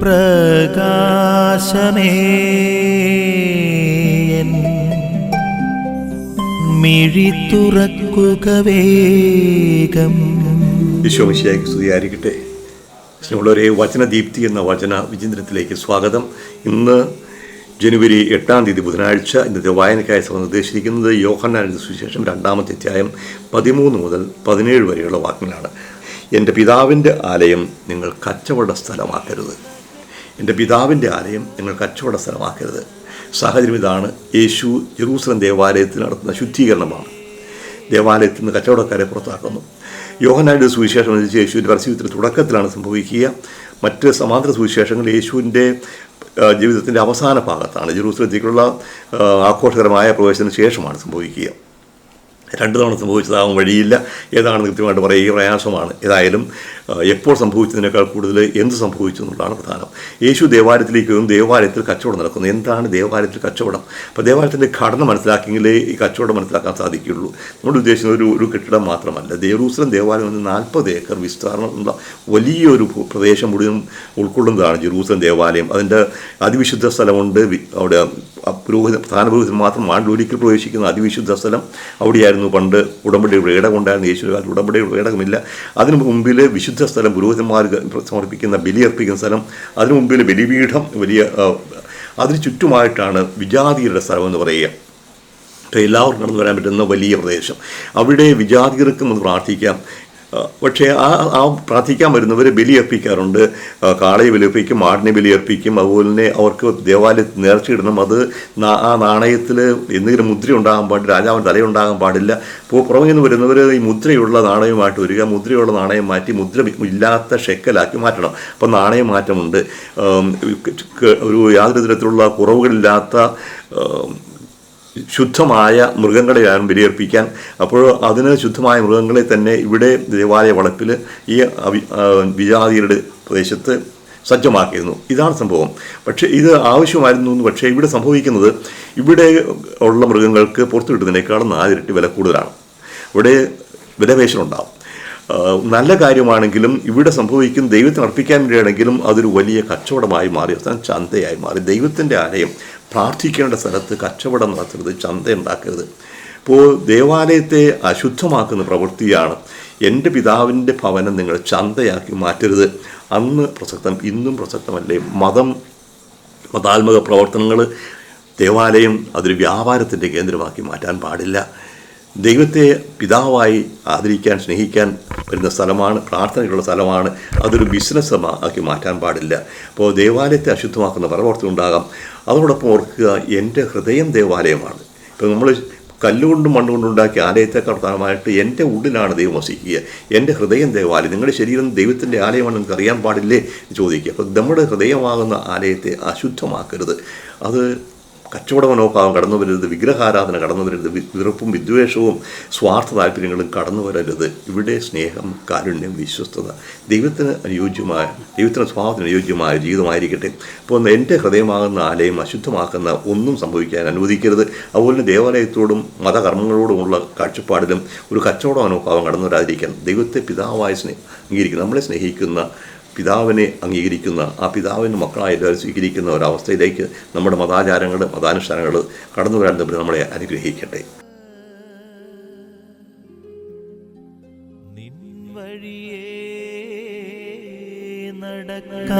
പ്രകാശമേ. മിഴി തുറക്കുക വേഗം. വിശ്വമിശിയായി സ്തുതിയായിരിക്കട്ടെ. സ്നേഹമുള്ളവരെ വചനദീപ്തി എന്ന വചന വിചിന്തനത്തിലേക്ക് സ്വാഗതം. ഇന്ന് ജനുവരി എട്ടാം തീയതി ബുധനാഴ്ച ഇന്നത്തെ വായനക്കായി സഭ നിർദ്ദേശിച്ചിരിക്കുന്നത് യോഹന്നാനന്ദ സുവിശേഷം രണ്ടാമത്തെ അധ്യായം പതിമൂന്ന് മുതൽ പതിനേഴ് വരെയുള്ള വാക്യങ്ങളാണ്. എന്റെ പിതാവിന്റെ ആലയം നിങ്ങൾ കച്ചവട സ്ഥലമാക്കരുത്. എന്റെ പിതാവിന്റെ ആലയം നിങ്ങൾ കച്ചവട സ്ഥലമാക്കരുത് സാഹചര്യം ഇതാണ് യേശു ജെറൂസലം ദേവാലയത്തിൽ നടത്തുന്ന ശുദ്ധീകരണമാണ്. ദേവാലയത്തിൽ നിന്ന് കച്ചവടക്കാരെ പുറത്താക്കുന്നു. യോഹനായുടെ സുവിശേഷം അനുസരിച്ച് യേശുവിന്റെ പരസ്യത്തിന്റെ തുടക്കത്തിലാണ് സംഭവിക്കുക. മറ്റ് സമാന്തര സുവിശേഷങ്ങൾ യേശുവിന്റെ ജീവിതത്തിന്റെ അവസാന ഭാഗത്താണ്. ജെറൂസലത്തേക്കുള്ള ആഘോഷകരമായ പ്രവേശനത്തിന് ശേഷമാണ് സംഭവിക്കുക. രണ്ട് തവണ സംഭവിച്ചതാവാൻ വഴിയില്ല ഏതാണെന്ന് കൃത്യമായിട്ട് പറയുക. പ്രയാസമാണ്. ഏതായാലും എപ്പോൾ സംഭവിച്ചതിനേക്കാൾ കൂടുതൽ എന്ത് സംഭവിച്ചു എന്നുള്ളതാണ് പ്രധാനം. യേശു ദേവാലയത്തിലേക്ക് ദേവാലയത്തിൽ കച്ചവടം നടക്കുന്നു. എന്താണ് ദേവാലയത്തിൽ കച്ചവടം? അപ്പോൾ ദേവാലയത്തിന്റെ ഘടന മനസ്സിലാക്കിയെങ്കിലേ ഈ കച്ചവടം മനസ്സിലാക്കാൻ സാധിക്കുകയുള്ളൂ. നമ്മുടെ ഉദ്ദേശിക്കുന്ന ഒരു ഒരു കെട്ടിടം മാത്രമല്ല. ദേവൂസലം ദേവാലയം എന്ന് നാൽപ്പത് ഏക്കർ വിസ്താരണമുള്ള വലിയൊരു പ്രദേശം മുഴുവൻ ഉൾക്കൊള്ളുന്നതാണ് ജെറൂസലം ദേവാലയം. അതിന്റെ അതിവിശുദ്ധ സ്ഥലമുണ്ട്. അവിടെ പുരോഹിത പ്രധാന പുരോഹിതൻ മാത്രം ആണ്ടൊരിക്കൽ പ്രവേശിക്കുന്ന അതിവിശുദ്ധ സ്ഥലം അവിടെയായിരുന്നു പണ്ട് ഉടമ്പടിയുടെ ഇടകം ഉണ്ടായിരുന്ന യേശു കാലത്ത് ഉടമ്പടിയുടെ ഇടകമില്ല. അതിന് മുമ്പിൽ വിശുദ്ധ സ്ഥലം പുരോഹിതന്മാർ സമർപ്പിക്കുന്ന ബലിയർപ്പിക്കുന്ന സ്ഥലം അതിന് മുമ്പിൽ ബലിപീഠം വലിയ അതിന് ചുറ്റുമായിട്ടാണ് വിജാതിയുടെ സ്ഥലം എന്ന് പറയുക എല്ലാവർക്കും നടന്നു വരാൻ പറ്റുന്ന വലിയ പ്രദേശം. അവിടെ വിജാതികർക്കും ഒന്ന് പ്രാർത്ഥിക്കാം. പക്ഷേ ആ ആ പ്രാർത്ഥിക്കാൻ വരുന്നവർ ബലിയർപ്പിക്കാറുണ്ട്. കാളയെ ബലിയർപ്പിക്കും ആടിനെ ബലിയർപ്പിക്കും അതുപോലെ തന്നെ അവർക്ക് ദേവാലയത്തിൽ നേർച്ചയിടണം. അത് ആ നാണയത്തിൽ എന്തെങ്കിലും മുദ്ര ഉണ്ടാകാൻ പാടില്ല രാജാവ് തലയുണ്ടാകാൻ പാടില്ല. ഇപ്പോൾ പുറമേ നിന്ന് വരുന്നവർ ഈ മുദ്രയുള്ള നാണയമായിട്ട് വരിക. മുദ്രയുള്ള നാണയം മാറ്റി മുദ്ര ഇല്ലാത്ത ഷെക്കലാക്കി മാറ്റണം. അപ്പം നാണയം മാറ്റമുണ്ട്. ഒരു യാതൊരു തരത്തിലുള്ള കുറവുകളില്ലാത്ത ശുദ്ധമായ മൃഗങ്ങളെയാണ് ബലിയർപ്പിക്കാൻ. അപ്പോൾ അതിന് ശുദ്ധമായ മൃഗങ്ങളെ തന്നെ ഇവിടെ ദേവാലയ വളപ്പിൽ ഈ വിജാതിയുടെ പ്രദേശത്ത് സജ്ജമാക്കിയിരുന്നു. ഇതാണ് സംഭവം. പക്ഷേ ഇത് ആവശ്യമായിരുന്നു പക്ഷേ ഇവിടെ സംഭവിക്കുന്നത് ഇവിടെ ഉള്ള മൃഗങ്ങൾക്ക് പുറത്തു കിട്ടുന്നതിനേക്കാളും നാലിരട്ടി വില കൂടുതലാണ്. ഇവിടെ വിലപേശലുണ്ടാവും ഉണ്ടാവും നല്ല കാര്യമാണെങ്കിലും ഇവിടെ സംഭവിക്കും ദൈവത്തിന് അർപ്പിക്കാൻ വേണ്ടിയാണെങ്കിലും അതൊരു വലിയ കച്ചവടമായി മാറി അവസാനം ചന്തയായി മാറി. ദൈവത്തിന്റെ ആലയം പ്രാർത്ഥിക്കേണ്ട സ്ഥലത്ത് കച്ചവടം നടത്തരുത് ചന്ത ഉണ്ടാക്കരുത് ഇപ്പോൾ ദേവാലയത്തെ അശുദ്ധമാക്കുന്ന പ്രവൃത്തിയാണ് എന്റെ പിതാവിന്റെ ഭവനം നിങ്ങൾ ചന്തയാക്കി മാറ്റരുത്. അന്ന് പ്രസക്തം ഇന്നും പ്രസക്തമല്ലേ? മതം മതാത്മക പ്രവർത്തനങ്ങൾ ദേവാലയം അതൊരു വ്യാപാരത്തിന്റെ കേന്ദ്രമാക്കി മാറ്റാൻ പാടില്ല. ദൈവത്തെ പിതാവായി ആദരിക്കാൻ സ്നേഹിക്കാൻ വരുന്ന സ്ഥലമാണ് പ്രാർത്ഥനയ്ക്കുള്ള സ്ഥലമാണ്. അതൊരു ബിസിനസ് ആക്കി മാറ്റാൻ പാടില്ല. അപ്പോൾ ദേവാലയത്തെ അശുദ്ധമാക്കുന്ന പ്രവർത്തനം ഉണ്ടാകാം. അതോടൊപ്പം ഓർക്കുക എന്റെ ഹൃദയം ദേവാലയമാണ്. ഇപ്പോൾ നമ്മൾ കല്ലുകൊണ്ടും മണ്ണുകൊണ്ടും ഉണ്ടാക്കിയ ആലയത്തെക്കാൾ പ്രധാനമായിട്ട് എന്റെ ഉള്ളിലാണ് ദൈവം വസിക്കുക. എന്റെ ഹൃദയം ദേവാലയം. നിങ്ങളുടെ ശരീരം ദൈവത്തിന്റെ ആലയമാണ് നിങ്ങൾക്ക് അറിയാൻ പാടില്ലേ ചോദിക്കുക. അപ്പോൾ നമ്മുടെ ഹൃദയമാകുന്ന ആലയത്തെ അശുദ്ധമാക്കരുത്. അത് കച്ചവട മനോഭാവം കടന്നു വരരുത് വിഗ്രഹാരാധന കടന്നു വരരുത് വെറുപ്പും വിദ്വേഷവും സ്വാർത്ഥ താല്പര്യങ്ങളും കടന്നു വരരുത്. ഇവിടെ സ്നേഹം കാരുണ്യം വിശ്വസ്തത ദൈവത്തിന് അനുയോജ്യമായ ദൈവത്തിന് സ്വഭാവത്തിന് അനുയോജ്യമായ ജീവിതമായിരിക്കട്ടെ. അപ്പോൾ എന്റെ ഹൃദയമാകുന്ന ആലയം അശുദ്ധമാക്കുന്ന ഒന്നും സംഭവിക്കാൻ അനുവദിക്കരുത്. അതുപോലെ തന്നെ ദേവാലയത്തോടും മതകർമ്മങ്ങളോടുമുള്ള കാഴ്ചപ്പാടിലും ഒരു കച്ചവട മനോഭാവം കടന്നു വരാതിരിക്കാൻ ദൈവത്തെ പിതാവായി സ്നേഹ അംഗീകരിക്കുന്നു. നമ്മളെ സ്നേഹിക്കുന്ന പിതാവിനെ അംഗീകരിക്കുന്ന ആ പിതാവിന്റെ മക്കളായി എല്ലാവരും സ്വീകരിക്കുന്ന ഒരവസ്ഥയിലേക്ക് നമ്മുടെ മതാചാരങ്ങൾ മതാനുഷ്ഠാനങ്ങൾ കടന്നു വരാൻ തമ്മിൽ നമ്മളെ അനുഗ്രഹിക്കട്ടെ. നടക്ക